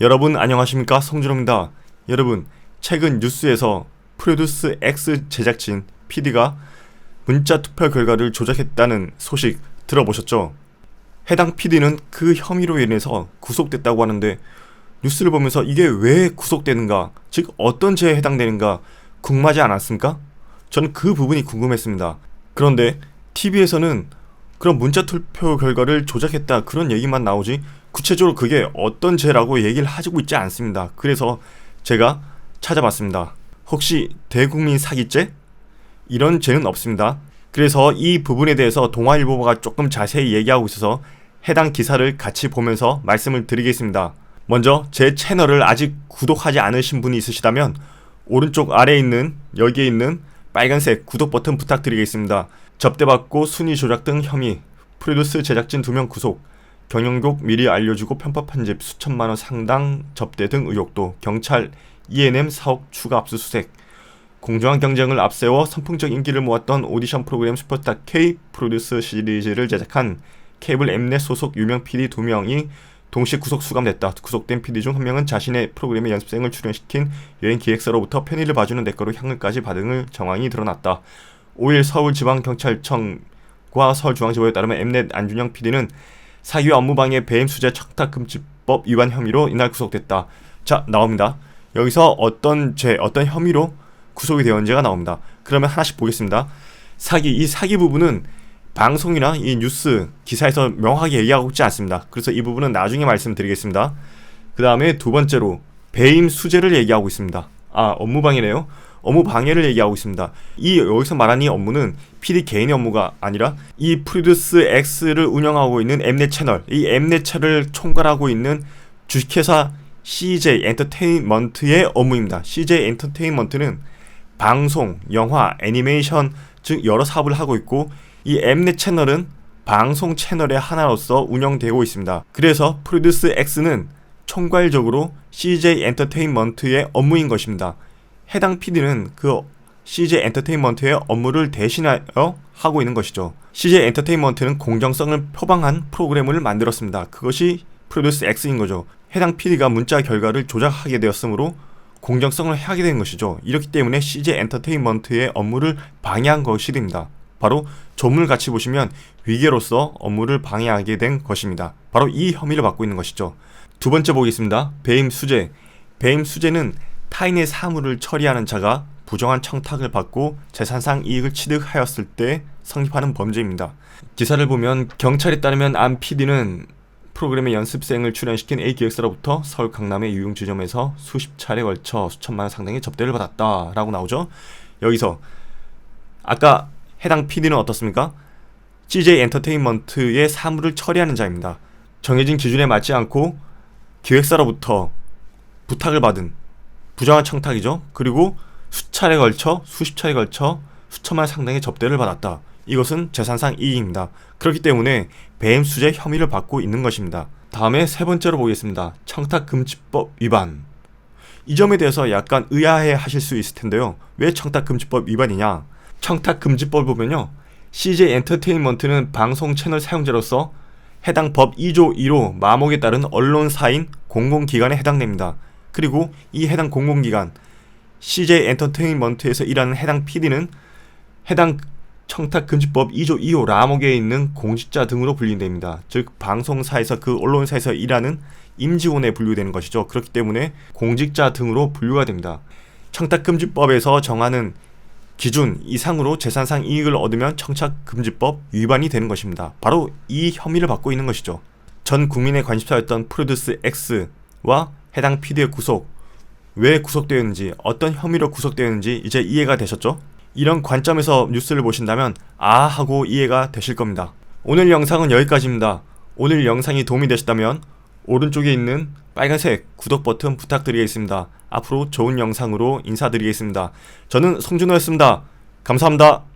여러분 안녕하십니까 성준호입니다. 여러분 최근 뉴스에서 프로듀스 X 제작진 PD가 문자 투표 결과를 조작했다는 소식 들어보셨죠? 해당 PD는 그 혐의로 인해서 구속됐다고 하는데 뉴스를 보면서 이게 왜 구속되는가, 즉 어떤 죄에 해당되는가 궁금하지 않았습니까? 저는 그 부분이 궁금했습니다. 그런데 TV에서는 그런 문자 투표 결과를 조작했다 그런 얘기만 나오지 구체적으로 그게 어떤 죄라고 얘기를 하고 있지 않습니다. 그래서 제가 찾아봤습니다. 혹시 대국민 사기죄? 이런 죄는 없습니다. 그래서 이 부분에 대해서 동아일보가 조금 자세히 얘기하고 있어서 해당 기사를 같이 보면서 말씀을 드리겠습니다. 먼저 제 채널을 아직 구독하지 않으신 분이 있으시다면 오른쪽 아래에 있는 여기에 있는 빨간색 구독 버튼 부탁드리겠습니다. 접대받고 순위 조작 등 혐의, 프로듀스 제작진 2명 구속, 경영국 미리 알려주고 편파 편집 수천만 원 상당 접대 등 의혹도 경찰 E&M 사옥 추가 압수수색 공정한 경쟁을 앞세워 선풍적 인기를 모았던 오디션 프로그램 슈퍼스타 K 프로듀스 시리즈를 제작한 케이블 엠넷 소속 유명 PD 2명이 동시 구속 수감됐다. 구속된 PD 중 한 명은 자신의 프로그램에 연습생을 출연시킨 여행 기획사로부터 편의를 봐주는 대가로 향을까지 받은 정황이 드러났다. 5일 서울지방경찰청과 서울중앙지법에 따르면 엠넷 안준영 PD는 사기 업무방해 배임 수재 청탁금지법 위반 혐의로 이날 구속됐다. 자 나옵니다. 여기서 어떤 죄, 어떤 혐의로 구속이 되었는지가 나옵니다. 그러면 하나씩 보겠습니다. 사기, 이 사기 부분은 방송이나 이 뉴스 기사에서 명확하게 얘기하고 있지 않습니다. 그래서 이 부분은 나중에 말씀드리겠습니다. 그 다음에 두 번째로 배임 수재를 얘기하고 있습니다. 아 업무 방해네요. 업무 방해를 얘기하고 있습니다. 이 여기서 말하는 이 업무는 PD 개인의 업무가 아니라 이 프로듀스 X를 운영하고 있는 엠넷 채널, 이 엠넷 채널을 총괄하고 있는 주식회사 CJ 엔터테인먼트의 업무입니다. CJ 엔터테인먼트는 방송, 영화, 애니메이션 즉 여러 사업을 하고 있고 이 엠넷 채널은 방송 채널의 하나로서 운영되고 있습니다. 그래서 프로듀스 X는 총괄적으로 CJ 엔터테인먼트의 업무인 것입니다. 해당 PD는 그 CJ 엔터테인먼트의 업무를 대신하여 하고 있는 것이죠. CJ 엔터테인먼트는 공정성을 표방한 프로그램을 만들었습니다. 그것이 프로듀스 X인 거죠. 해당 PD가 문자 결과를 조작하게 되었으므로 공정성을 하게 된 것이죠. 이렇기 때문에 CJ 엔터테인먼트의 업무를 방해한 것이 됩니다. 바로 조문을 같이 보시면 위계로서 업무를 방해하게 된 것입니다. 바로 이 혐의를 받고 있는 것이죠. 두 번째 보겠습니다. 배임 수재. 배임 수재는 타인의 사물을 처리하는 자가 부정한 청탁을 받고 재산상 이익을 취득하였을 때 성립하는 범죄입니다. 기사를 보면 경찰에 따르면 안 PD는 프로그램의 연습생을 출연시킨 A 기획사로부터 서울 강남의 유흥 지점에서 수십 차례 걸쳐 수천만 원 상당의 접대를 받았다라고 나오죠. 여기서 아까 해당 PD는 어떻습니까? CJ 엔터테인먼트의 사물을 처리하는 자입니다. 정해진 기준에 맞지 않고 기획사로부터 부탁을 받은 부정한 청탁이죠. 그리고 수차례 걸쳐 수십 차례 걸쳐 수천만 원 상당의 접대를 받았다. 이것은 재산상 이익입니다. 그렇기 때문에 배임 수재 혐의를 받고 있는 것입니다. 다음에 세 번째로 보겠습니다. 청탁금지법 위반. 이 점에 대해서 약간 의아해 하실 수 있을 텐데요. 왜 청탁금지법 위반이냐? 청탁금지법을 보면요. CJ 엔터테인먼트는 방송 채널 사용자로서 해당 법 2조 2호 마목에 따른 언론사인 공공기관에 해당됩니다. 그리고 이 해당 공공기관 CJ 엔터테인먼트에서 일하는 해당 PD는 해당 청탁금지법 2조 2호 라목에 있는 공직자 등으로 분류됩니다. 즉 방송사에서 그 언론사에서 일하는 임직원에 분류되는 것이죠. 그렇기 때문에 공직자 등으로 분류가 됩니다. 청탁금지법에서 정하는 기준 이상으로 재산상 이익을 얻으면 청탁금지법 위반이 되는 것입니다. 바로 이 혐의를 받고 있는 것이죠. 전 국민의 관심사였던 프로듀스 X와 해당 PD의 구속, 왜 구속되었는지, 어떤 혐의로 구속되었는지 이제 이해가 되셨죠? 이런 관점에서 뉴스를 보신다면 아 하고 이해가 되실 겁니다. 오늘 영상은 여기까지입니다. 오늘 영상이 도움이 되셨다면 오른쪽에 있는 빨간색 구독 버튼 부탁드리겠습니다. 앞으로 좋은 영상으로 인사드리겠습니다. 저는 송준호였습니다. 감사합니다.